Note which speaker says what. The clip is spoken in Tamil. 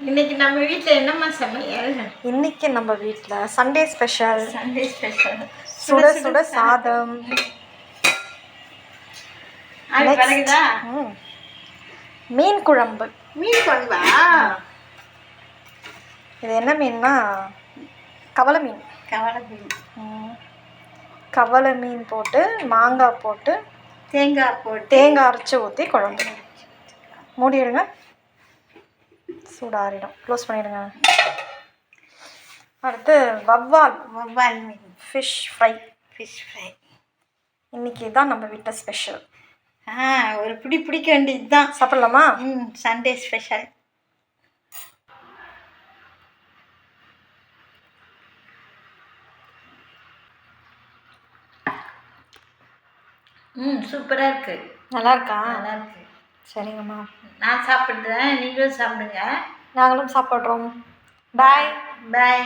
Speaker 1: இன்னைக்கு நம்ம வீட்டில் என்னம்மா சமையல்?
Speaker 2: இன்னைக்கு நம்ம வீட்டில் சண்டே ஸ்பெஷல்
Speaker 1: சண்டே ஸ்பெஷல்
Speaker 2: சுட சுட சாதம். மீன் குழம்பு.
Speaker 1: மீன் குழம்பா?
Speaker 2: இது என்ன மீன்னா? கவலை மீன்.
Speaker 1: கவலை மீன்.
Speaker 2: கவலை மீன் போட்டு மாங்காய் போட்டு
Speaker 1: தேங்காய் போட்டு.
Speaker 2: தேங்காய் அரைச்சி ஊற்றி குழம்பு. மூடிடுங்க சூடாறிடும். க்ளோஸ் பண்ணிடுங்க. அடுத்து வவ்வால்.
Speaker 1: வவ்வால் மீன்.
Speaker 2: ஃபிஷ் ஃப்ரை
Speaker 1: ஃபிஷ் ஃப்ரை
Speaker 2: இன்னைக்கு தான் நம்ம வீட்டில் ஸ்பெஷல்
Speaker 1: ஆ ஒரு பிடி பிடிக்க வேண்டியது தான்.
Speaker 2: சாப்பிட்லாமா?
Speaker 1: ம் சண்டே ஸ்பெஷல் ம் சூப்பராக இருக்கு.
Speaker 2: நல்லா இருக்கா
Speaker 1: நல்லா இருக்கு
Speaker 2: சரிங்கம்மா.
Speaker 1: நான் சாப்பிட்றேன் நீங்களும் சாப்பிடுங்க.
Speaker 2: நாங்களும் சாப்பிட்றோம். பாய்
Speaker 1: பாய்